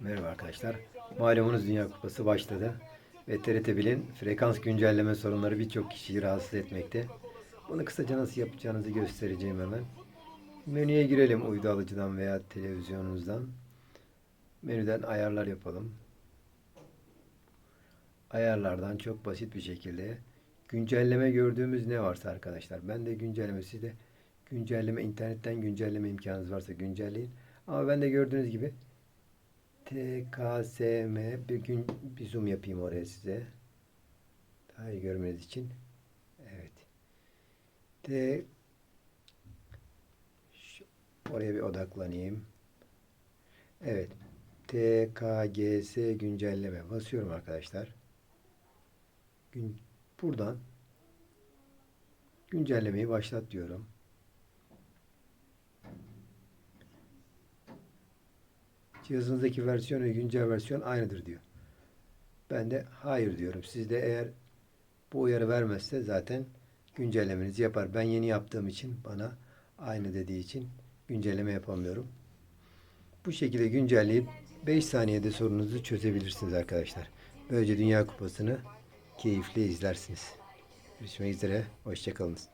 Merhaba arkadaşlar. Malumunuz Dünya Kupası başladı. Ve TRT Bil'in frekans güncelleme sorunları birçok kişiyi rahatsız etmekte. Bunu kısaca nasıl yapacağınızı göstereceğim hemen. Menüye girelim uydu alıcıdan veya televizyonunuzdan. Menüden ayarlar yapalım. Ayarlardan çok basit bir şekilde güncelleme gördüğümüz ne varsa arkadaşlar. Ben de güncelleme sizde güncelleme internetten güncelleme imkanınız varsa güncelleyin. Ama ben de gördüğünüz gibi TKSM bir gün bir zoom yapayım oraya size. Daha iyi görmeniz için. Evet. T oraya bir odaklanayım. Evet. TKGS güncelleme basıyorum arkadaşlar. Gün, buradan güncellemeyi başlat diyorum. Cihazınızdaki versiyon ve güncel versiyon aynıdır diyor. Ben de hayır diyorum. Siz de eğer bu uyarı vermezse zaten güncellemenizi yapar. Ben yeni yaptığım için bana aynı dediği için güncelleme yapamıyorum. Bu şekilde güncelleyip 5 saniyede sorununuzu çözebilirsiniz arkadaşlar. Böylece Dünya Kupası'nı keyifle izlersiniz. Görüşmek üzere. Hoşçakalınız.